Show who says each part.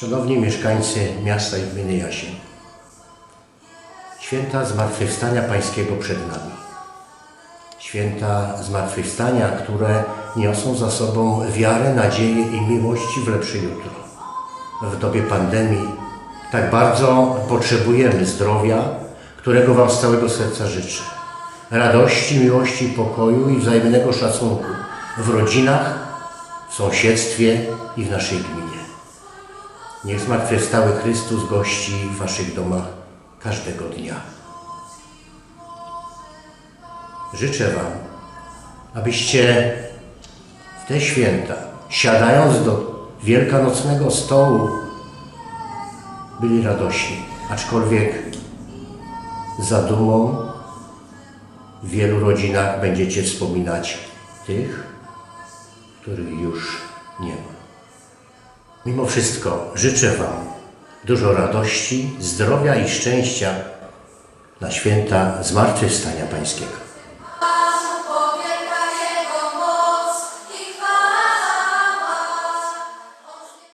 Speaker 1: Szanowni mieszkańcy miasta i gminy Jasień. Święta Zmartwychwstania Pańskiego przed nami. Święta Zmartwychwstania, które niosą za sobą wiarę, nadzieję i miłość w lepsze jutro. W dobie pandemii tak bardzo potrzebujemy zdrowia, którego Wam z całego serca życzę. Radości, miłości, pokoju i wzajemnego szacunku w rodzinach, w sąsiedztwie i w naszej gminie. Niech zmartwychwstały Chrystus gości w Waszych domach każdego dnia. Życzę Wam, abyście w te święta, siadając do wielkanocnego stołu, byli radośni, aczkolwiek za dumą w wielu rodzinach będziecie wspominać tych, których już nie ma. Mimo wszystko życzę Wam dużo radości, zdrowia i szczęścia na święta Zmartwychwstania Pańskiego.